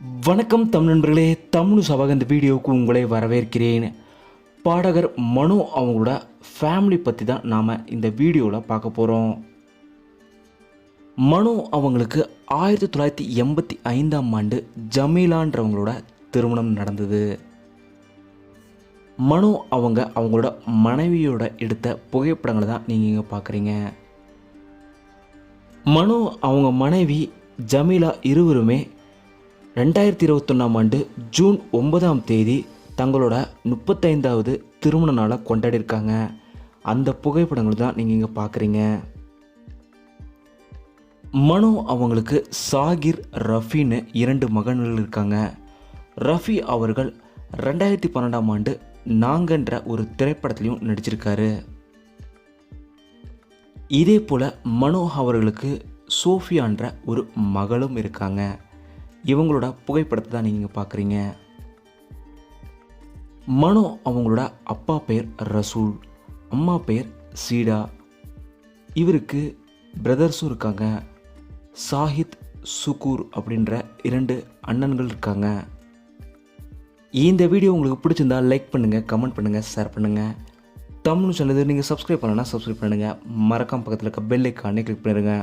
வணக்கம் தமிழ் நண்பர்களே தமிழ் சபாக இந்த வீடியோவுக்கு உங்களை வரவேற்கிறேன். பாடகர் மனு அவங்களோட ஃபேமிலி பற்றி தான் நாம் இந்த வீடியோவில் பார்க்க போகிறோம் மனு அவங்களுக்கு ஆயிரத்தி தொள்ளாயிரத்தி எண்பத்தி ஐந்தாம் ஆண்டு ஜமீலான்றவங்களோட திருமணம் நடந்தது. மனு அவங்க அவங்களோட மனைவியோட எடுத்த புகைப்படங்களை தான் நீங்கள் இங்கே பார்க்குறீங்க. மனு அவங்க மனைவி ஜமீலா இருவருமே ரெண்டாயிரத்தி இருபத்தொன்னாம் ஆண்டு ஜூன் ஒன்பதாம் தேதி தங்களோட முப்பத்தைந்தாவது திருமண நாளை கொண்டாடியிருக்காங்க. அந்த புகைப்படங்கள் தான் நீங்கள் இங்கே பார்க்குறீங்க மனு அவங்களுக்கு சாகிர் ரஃபின்னு இரண்டு மகன்கள் இருக்காங்க. ரஃபி அவர்கள் ரெண்டாயிரத்தி பன்னெண்டாம் ஆண்டு நாங்கன்ற ஒரு திரைப்படத்துலையும் நடிச்சிருக்காரு. இதே போல் மனோ அவர்களுக்கு சோஃபியான்ற ஒரு மகளும் இருக்காங்க. இவங்களோட புகைப்படத்தை தான் நீங்கள் பார்க்குறீங்க மனோ அவங்களோட அப்பா பெயர் ரசூல் அம்மா பெயர் சீடா. இவருக்கு பிரதர்ஸும் இருக்காங்க. சாஹித் சுகூர் அப்படின்ற இரண்டு அண்ணன்கள் இருக்காங்க. இந்த வீடியோ உங்களுக்கு பிடிச்சிருந்தா லைக் பண்ணுங்கள் கமெண்ட் பண்ணுங்கள் ஷேர் பண்ணுங்கள் தமிழ் சேனல் நீங்கள் சப்ஸ்கிரைப் பண்ணலன்னா சப்ஸ்கிரைப் பண்ணுங்கள் மறக்காம பக்கத்தில் இருக்க பெல் ஐக்கானே கிளிக் பண்ணிடுங்க